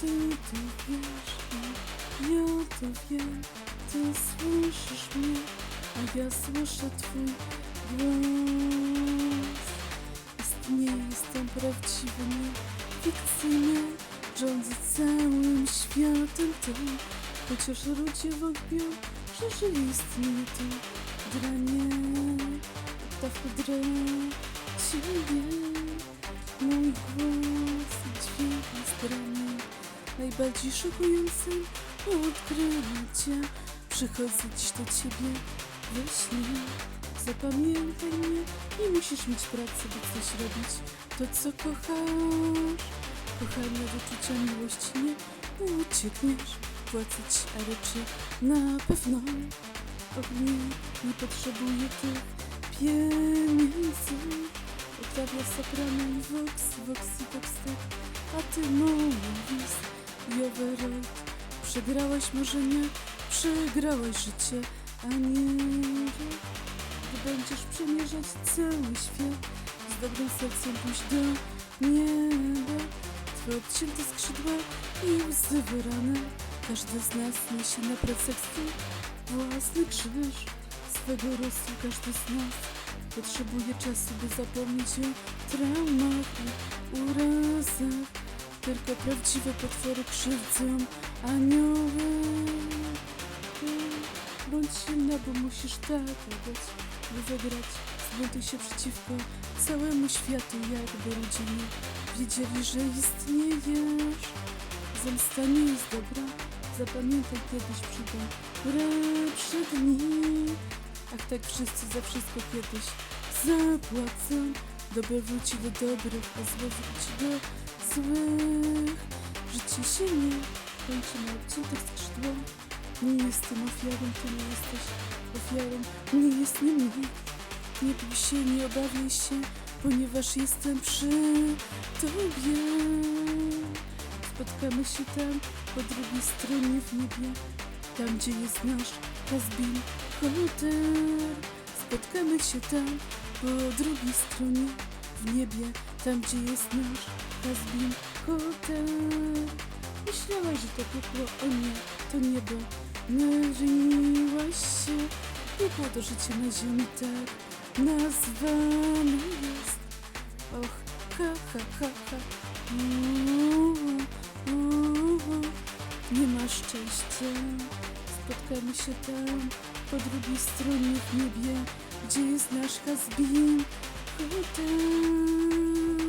Ty to wiesz, i ja to wiem, ty słyszysz mnie, a ja słyszę twój głos. Istnieje, jestem prawdziwy, nie fikcyjny, rządzę całym światem tym, chociaż ludzie wątpią, że żyje istnieje tu. Dranie, oktawku dra, ciebie, mój głos Najbardziej szokującym odkryciem Przychodzę dziś do ciebie we śnie. Zapamiętaj mnie, nie musisz mieć pracy, by coś robić. To co kochasz Kochania, wyczucia miłości nie uciekniesz. Płacę ci, ale czy na pewno Ognie. Nie potrzebuję tych pieniędzy. Oktawia soprano i vox, vox i tak A ty mówisz i overall Przegrałaś może nie, przegrałaś życie, a nie. Gdy będziesz przemierzać cały świat Z dobrym sercem pójść do nieba. Twe odcięte skrzydła i łzy wyrane. Każdy z nas niesie na plecach swój własny krzyż. Swego losu każdy z nas Potrzebuje czasu, by zapomnieć o traumach i urazach Tylko prawdziwe potwory krzywdzą anioły. Bądź silna, bo musisz tak dać, by wygrać. Zbuntuj się przeciwko całemu światu, jakby ludzie wiedzieli, że istniejesz. Zemsta nie jest dobra, zapamiętaj kiedyś przyjdą lepsze dni. Ach tak wszyscy za wszystko kiedyś zapłacą. Dobre wróci do dobrych, a złe wróci do złych Życie się nie kończy na odciętych skrzydłach Nie jestem ofiarą, ty nie jesteś ofiarą. Nie jest nie. Mnie Nie bój się, nie obawiaj się Ponieważ jestem przy tobie. Spotkamy się tam po drugiej stronie w niebie. Tam gdzie jest nasz Hasbin Hotel Spotkamy się tam po drugiej stronie w niebie Tam gdzie jest nasz Hasbin Hotel Myślałaś, że to piekło, o nie, to niebo. Myliłaś się Piekło to życie na ziemi tak nazwane jest. Och, ha, ha, ha, ha. Nie ma szczęścia. Spotkamy się tam po drugiej stronie w niebie Gdzie jest nasz Hasbin Hotel